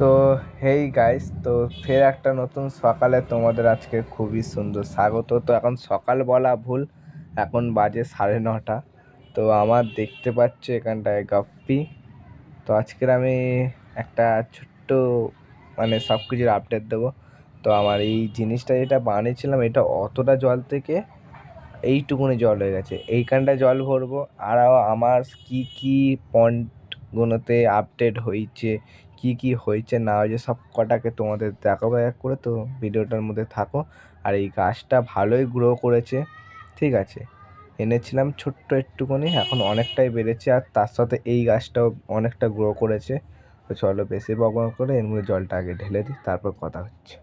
তো hey guys তো ফের একটা নতুন সকালে তোমাদের আজকে খুবই সুন্দর স্বাগত। তো এখন সকাল বলা ভুল, এখন বাজে সাড়ে নটা। তো আমার দেখতে পাচ্ছ এখানটায় গাপ্পি। তো আজকের আমি একটা ছোট্ট মানে সব কিছুর আপডেট দেবো। তো আমার এই জিনিসটা যেটা বানিয়েছিলাম, এটা অতটা জল থেকে এইটুকুনি জল হয়ে গেছে। এইখানটায় জল ভরবো, আর আমার কি কি পয়েন্টগুলোতে আপডেট হয়েছে, কি কি হয়েছে না হয়েছে সব কটাকে তোমাদের দেখাবো এক করে। তো ভিডিওটার মধ্যে থাকো। আর এই গাছটা ভালোই গ্রো করেছে, ঠিক আছে? এনেছিলাম ছোট্ট একটুখানি, এখন অনেকটাই বেড়েছে আর তার সাথে এই গাছটাও অনেকটা গ্রো করেছে। তো চলো বেশি বকবক করে, এর মধ্যে জলটা আগে ঢেলে দিই, তারপর কথা হচ্ছে।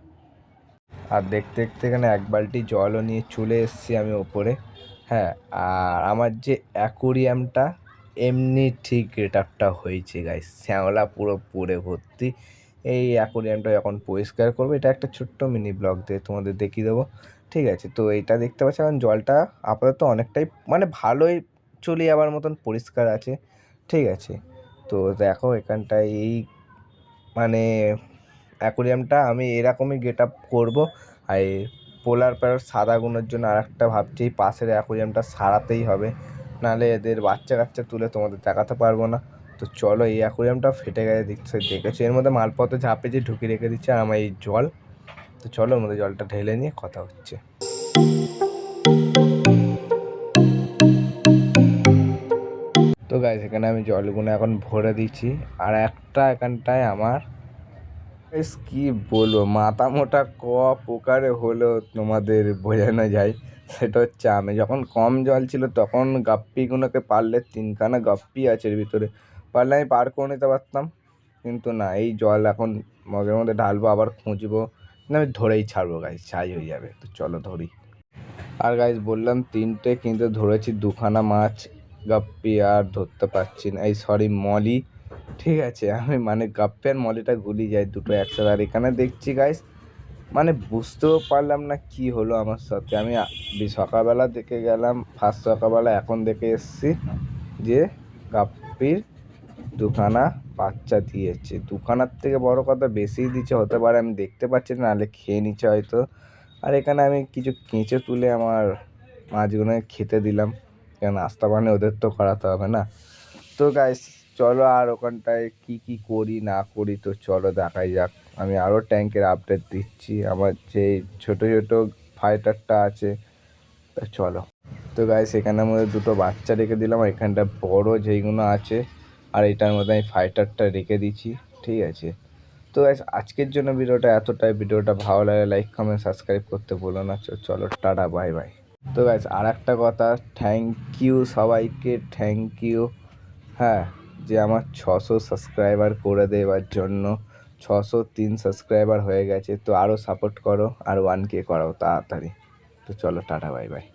আর দেখতে দেখতে এখানে এক বালতি জলও নিয়ে চলে এসেছি আমি ওপরে। হ্যাঁ আর আমার যে অ্যাকোরিয়ামটা এমনি ঠিক গেট আপটা হয়েছে গাইস শ্যাওলা পুরো পুরে ভর্তি। এই অ্যাকোরিয়ামটা যখন পরিষ্কার করব। এটা একটা ছোট্ট মিনি ব্লগ দিয়ে তোমাদের দেখিয়ে দেবো। ঠিক আছে, তো এইটা দেখতে পাচ্ছি, এখন জলটা আপাতত অনেকটাই মানে ভালোই চলে যাওয়ার মতন পরিষ্কার আছে। ঠিক আছে, তো দেখো এখানটায় এই মানে অ্যাকোরিয়ামটা আমি এরকমই গেট আপ করব। আর পোলার প্যারট সাদা গুণের জন্য আর একটা ভাবছি, পাশের অ্যাকোরিয়ামটা সারাতেই হবে। নাহলে এদের বাচ্চা কাচ্চা তুলে তোমাদের দেখাতে পারব না। তো চলো এই অ্যাকোরিয়ামটা ফেটে গেছে, দেখছে, দেখেছ? এর মধ্যে মালপত্র ঝাঁপে যে ঢুকিয়ে রেখে দিচ্ছে আর আমার এই জল। তো চলো মধ্যে জলটা ঢেলে নিয়ে কথা হচ্ছে। তো গাইস এখানে আমি জলগুলো এখন ভরে দিচ্ছি। আর একটা এখানটায় আমার কি বলব, মাথা মোটা ক প্রকারে হলো তোমাদের বোঝানো যায়। সেটা হচ্ছে আমি যখন কম জল ছিল তখন গাপ্পিগুলোকে পারলে তিনখানা গাপ্পি আছে এর ভিতরে। পারলে আমি পার করে নিতে পারতাম, কিন্তু না, এই জল এখন মগের মধ্যে ঢালবো, আবার খুঁজবো না আমি ধরেই ছাড়বো গাইজ ছাই হয়ে যাবে। তো চলো ধরি। আর গাইজ বললাম তিনটে, কিন্তু ধরেছি দুখানা মাছ, গাপ্পি আর ধরতে পারছি না। এই সরি মলি ঠিক আছে, আমি মানে গাপ্পি আর মলিটা গুলি যাই দুটো একসাথে। আর এখানে দেখছি গাইস মানে বুঝতেও পারলাম না কি হলো আমার সাথে। আমি সকালবেলা দেখে গেলাম ফার্স্ট সকালবেলা এখন দেখে এসছি যে গাপ্পির দুখানা বাচ্চা দিয়েছে। দুখানার থেকে বড় কথা বেশিই দিচ্ছে, হতে পারে আমি দেখতে পাচ্ছি না, নাহলে খেয়ে নিচ্ছে হয়তো। আর এখানে আমি কিছু কেঁচে তুলে আমার মাছগুলোকে খেতে দিলাম। কেন নাস্তা পানি ওদের তো করাতে হবে না। তো গাইস চলো আর ওখানটায় কি কি করি, না করি তো চলো দেখাই যাক। আমি আরও ট্যাঙ্কের আপডেট দিচ্ছি। আমার যে ছোট ছোট ফাইটারটা আছে, তো চলো। তো গাইস এখানের মধ্যে দুটো বাচ্চা রেখে দিলাম। আর এখানটা বড় যেইগুলো আছে, আর এটার মধ্যে আমি ফাইটারটা রেখে দিচ্ছি, ঠিক আছে? তো গাইস আজকের জন্য ভিডিওটা এতটাই। ভিডিওটা ভালো লাগে লাইক কমেন্ট সাবস্ক্রাইব করতে ভুলো না। চলো টাটা বাই বাই তো গাইস আর একটা কথা থ্যাংক ইউ সবাইকে থ্যাংক ইউ হ্যাঁ যে আমার ছশো সাবস্ক্রাইবার করে দেওয়ার জন্য ছশো তিন সাবস্ক্রাইবার হয়ে গেছে, তো আরও সাপোর্ট করো আর ওয়ান কে করাও তাড়াতাড়ি। তো চলো, টাটা বাই বাই